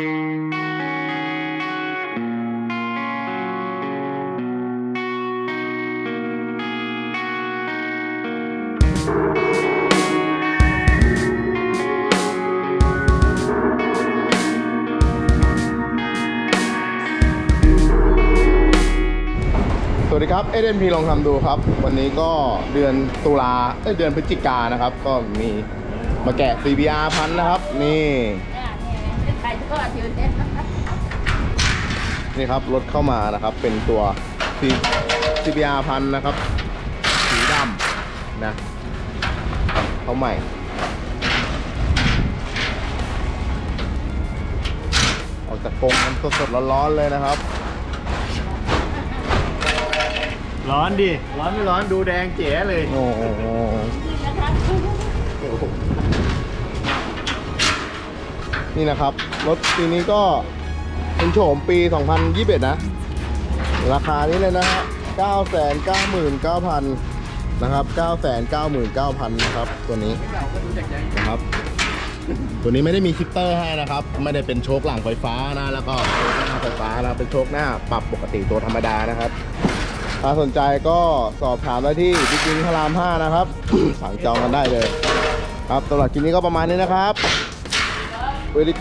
สวัสดีครับ SNP ลองทำดูครับ วันนี้ก็เดือนตุลาเอ้ยเดือนพฤศจิกานะครับ ก็มีมาแกะ CBR พันนะครับ นี่ เนี่ยเนี่ยใอดอยู่เนี่ยนี่ครับรถเข้ามานะครับ เป็นตัว C- CBR พันนะครับ สีดำนะเขาใหม่ออกจากกรงมันสดๆร้อนๆเลยนะครับ ร้อนดิ ร้อนไม่ร้อนดูแดงเจ๋เลย โอ้โห นี่นะครับ รถปีนี้ก็เป็นโฉมปี 2021 นะ ราคานี้เลยนะฮะ999,000 นะครับ 999,000 นะครับ ตัวนี้นะครับ ตัวนี้ไม่ได้มีชิปเตอร์ให้นะครับ ไม่ได้เป็นโชคหลังไฟฟ้านะ แล้วก็โชคหน้าไฟฟ้านะเป็นโชคหน้าปรับปกติตัวธรรมดานะครับถ้าสนใจก็สอบถามได้ที่บิ๊กินพระราม 5 นะครับ สั่งจองกันได้เลย ครับสำหรับคลิปนี้ก็ประมาณนี้นะครับ Foi ele